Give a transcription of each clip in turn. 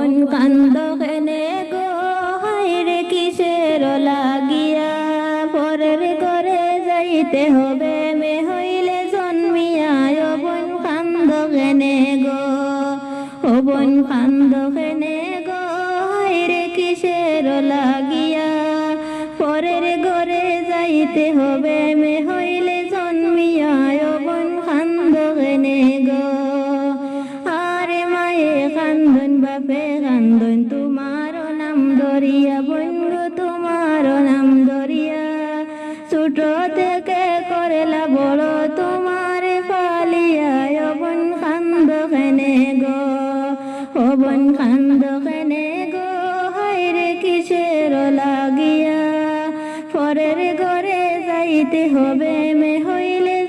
বোন কান্দ কেনে গো হাইরে কিসের লাগিয়া। পরের ঘরে যাইতে হবে, মে হইলে জন্মিয়া ও বোন কান্দ কেনে গো। ও বোন কান্দ কেনে গো হাইরে কিসের লাগিয়া। পরের ঘরে যাইতে হবে, মে হইলে বাপে তোমার নাম ধরিয়া, বন্ধু তোমার নাম ধরিয়া। ছোট থেকে করেলা বড়, তোমার পালিয়া অবন কান্দ কেনে গো অবন কান্দ কেনে গো কিসের লাগিয়া। পরের ঘরে যাইতে হবে, মে হইলে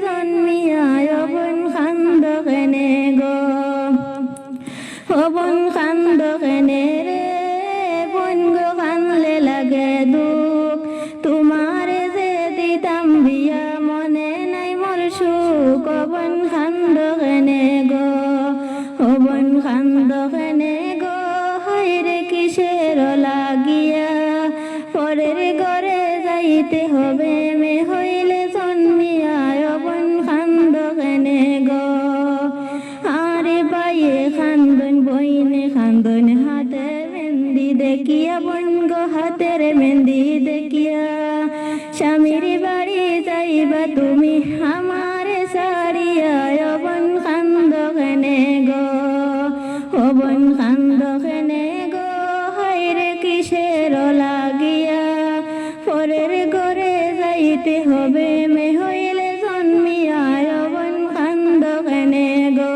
যাইতে হবে, মে হইলে জন্মিয়ায় খান্দ কেনে গ। আরে খান্দন, বইনে খান্দন, হাতে মেহেন্দি দেখিয়া, বনগ হাতের মেহেন্দি দেখিয়া, স্বামীর বাড়ি যাইবা তুমি আমার যাইতে হবে, মে হইলে জন্মিয়া অবন কান্দ কেনে গো।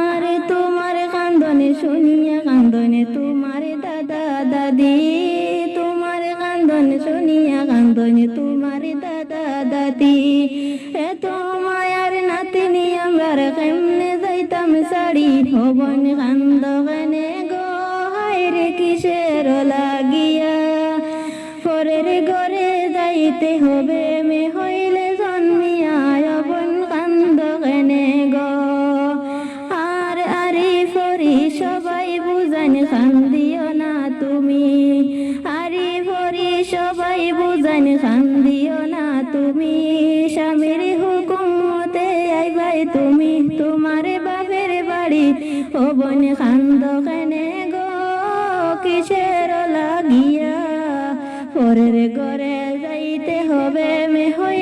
আরে তোমার কান্দনে শুনিয়া কান্দনে তোমার দাদা দাদি, তোমার কান্দনে শুনিয়া কান্দনে তোমার দাদা দাদি। এত মায়ার নাতিনি, আমরা কেমনে যাইতাম শাড়ি হবন কান্দ কেনে গো হাইরে কিসের লাগিয়া, পরের ঘরে যাইতে হবে, মে হইলে জন্মিয়া অবন কান্দ কেনে গো। আর আরি ফরি সবাই বুঝান, কান্দিও না তুমি। আরি ফরি সবাই বুঝান, কান্দিও না তুমি। স্বামীর হুকুম মতে আইবাই তুমি, তোমার বাপের বাড়ি ও বন কান্দ কেনে গো। হবে মে হইলে